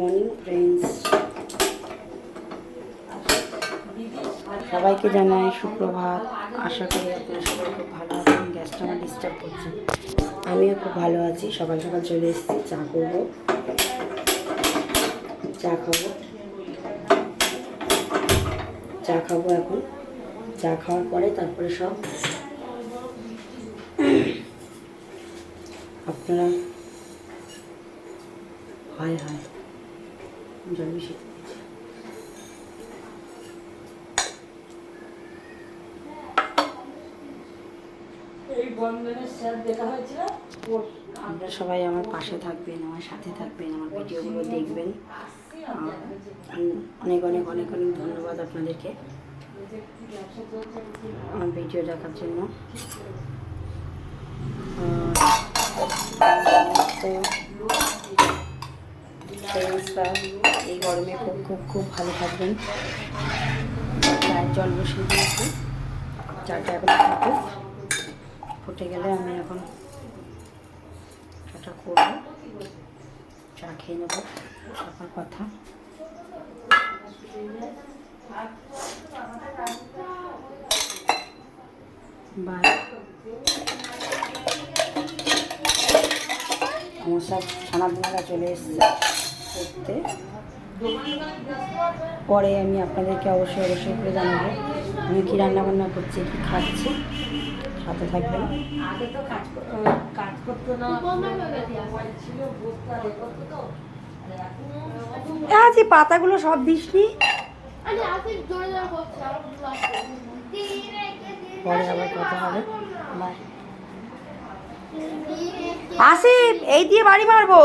Morning friends সবাইকে জানাই সুপ্রভাত। আশা করি আপনারা সবাই খুব ভালো আছেন গ্যাসটা আমার ডিস্টার্ব করছে। আমিও খুব ভালো আছি। সকাল সকাল চলে এসেছি, চা করব। চা খাব। চা খাব এখন। চা খাওয়ার পরে তারপরে সব। আপনারা হয় হয়। জল মিশিয়ে দিয়েছি। আপনারা সবাই আমার পাশে থাকবেন আমার সাথে থাকবেন আমার ভিডিওগুলো দেখবেন। অনেক অনেক অনেক অনেক ধন্যবাদ আপনাদেরকে। আমার ভিডিও দেখার জন্য। ফ্রেন্ডসরা এই গরমে খুব খুব খুব ভালো থাকবেন। চায়ের জল বসিয়ে দিয়েছি। চাটা এখন ফুটুক ফুটে গেলে আমি এখন চাটা করব। চা খেয়ে নেব। সকাল কথা। বাই। আমার সব ছানাপোনারা চলে এসছে। করতে। পরে আমি আপনাদেরকে অবশ্যই অবশ্যই করে জানাব আমি কী রান্না বান্না করছি কী খাচ্ছি। সাথে থাকবেন। আগে তো কাজ কাজ করতো না আজ এই পাতাগুলো সব দিসনি? পরে আবার কথা হবে। বাই। আসিফ এই দিয়ে বাড়ি মারবো।